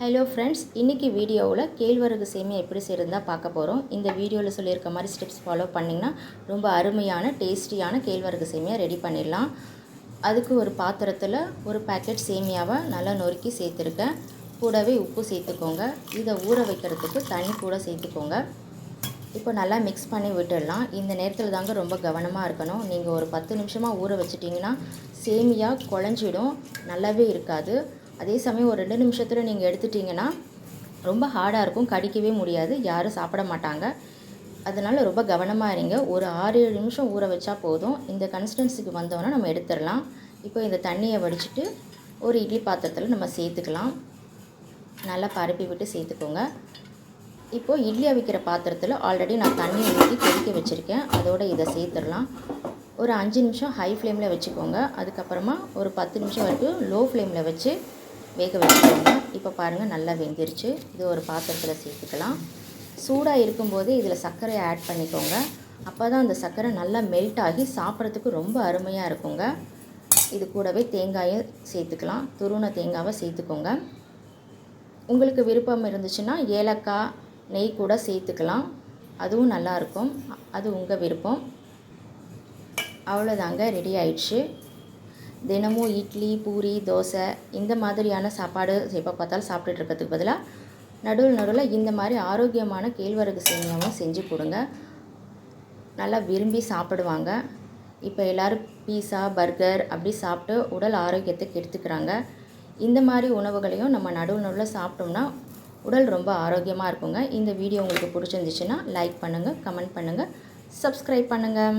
Hello friends இன்றைக்கி வீடியோவில் கேழ்வரகு சேமியா எப்படி செய்கிறதா பார்க்க போகிறோம் இந்த வீடியோவில் சொல்லியிருக்க மாதிரி ஸ்டெப்ஸ் ஃபாலோ பண்ணிங்கன்னா ரொம்ப அருமையான டேஸ்டியான கேழ்வரகு சேமியா ரெடி பண்ணிடலாம். அதுக்கு ஒரு பாத்திரத்தில் ஒரு பேக்கெட் சேமியாவை நல்லா நொறுக்கி சேர்த்துருக்கேன். கூடவே உப்பு சேர்த்துக்கோங்க. இதை ஊற வைக்கிறதுக்கு தண்ணி கூட சேர்த்துக்கோங்க. இப்போ நல்லா மிக்ஸ் பண்ணி விட்டுடலாம். இந்த நேரத்தில் தாங்க ரொம்ப கவனமாக இருக்கணும். நீங்கள் ஒரு பத்து நிமிஷமாக ஊற வச்சிட்டிங்கன்னா சேமியா குழஞ்சிடும். நல்லாவே இருக்காது. அதே சமயம் ஒரு ரெண்டு நிமிஷத்தில் நீங்கள் எடுத்துட்டிங்கன்னா ரொம்ப ஹார்டாக இருக்கும் கடிக்கவே முடியாது யாரும் சாப்பிட மாட்டாங்க. அதனால் ரொம்ப கவனமாக இருங்க. ஒரு ஆறு ஏழு நிமிஷம் ஊற வச்சா போதும். இந்த கன்சிஸ்டன்சிக்கு வந்தோன்னா நம்ம எடுத்துடலாம். இப்போ இந்த தண்ணியை வடிச்சிட்டு ஒரு இட்லி பாத்திரத்தில் நம்ம சேர்த்துக்கலாம். நல்லா பரப்பி விட்டு சேர்த்துக்கோங்க. இப்போது இட்லி அவிக்கிற பாத்திரத்தில் ஆல்ரெடி நான் தண்ணி ஊற்றி கொதிக்க வச்சுருக்கேன். அதோடு இதை சேர்த்துடலாம். ஒரு அஞ்சு நிமிஷம் ஹை ஃப்ளேமில் வச்சுக்கோங்க. அதுக்கப்புறமா ஒரு பத்து நிமிஷம் வரைக்கும் லோ ஃப்ளேமில் வச்சு வேக வச்சுக்கோங்க. இப்போ பாருங்கள் நல்லா வெந்துருச்சு. இது ஒரு பாத்திரத்தில் சேர்த்துக்கலாம். சூடாக இருக்கும்போது இதில் சர்க்கரையை ஆட் பண்ணிக்கோங்க. அப்போ தான் அந்த சர்க்கரை நல்லா மெல்ட் ஆகி சாப்பிட்றதுக்கு ரொம்ப அருமையாக இருக்குங்க. இது கூடவே தேங்காயை சேர்த்துக்கலாம். துருண தேங்காவை சேர்த்துக்கோங்க. உங்களுக்கு விருப்பம் இருந்துச்சுன்னா ஏலக்காய் நெய் கூட சேர்த்துக்கலாம். அதுவும் நல்லாயிருக்கும் அது உங்கள் விருப்பம். அவ்வளோதாங்க ரெடி ஆயிடுச்சு. தினமும் இட்லி பூரி தோசை இந்த மாதிரியான சாப்பாடு எப்போ பார்த்தாலும் சாப்பிட்டுட்டு இருக்கிறதுக்கு பதிலாக நடுவில் நடுவில் இந்த மாதிரி ஆரோக்கியமான கேழ்வரகு சேமியாவும் செஞ்சு கொடுங்க. நல்லா விரும்பி சாப்பிடுவாங்க. இப்போ எல்லோரும் பீஸா பர்கர் அப்படி சாப்பிட்டு உடல் ஆரோக்கியத்தை கெடுத்துக்கிறாங்க. இந்த மாதிரி உணவுகளையும் நம்ம நடுவு நடுவில் சாப்பிட்டோம்னா உடல் ரொம்ப ஆரோக்கியமாக இருக்குங்க. இந்த வீடியோ உங்களுக்கு பிடிச்சிருந்துச்சுன்னா லைக் பண்ணுங்கள் கமெண்ட் பண்ணுங்கள் சப்ஸ்கிரைப் பண்ணுங்கள்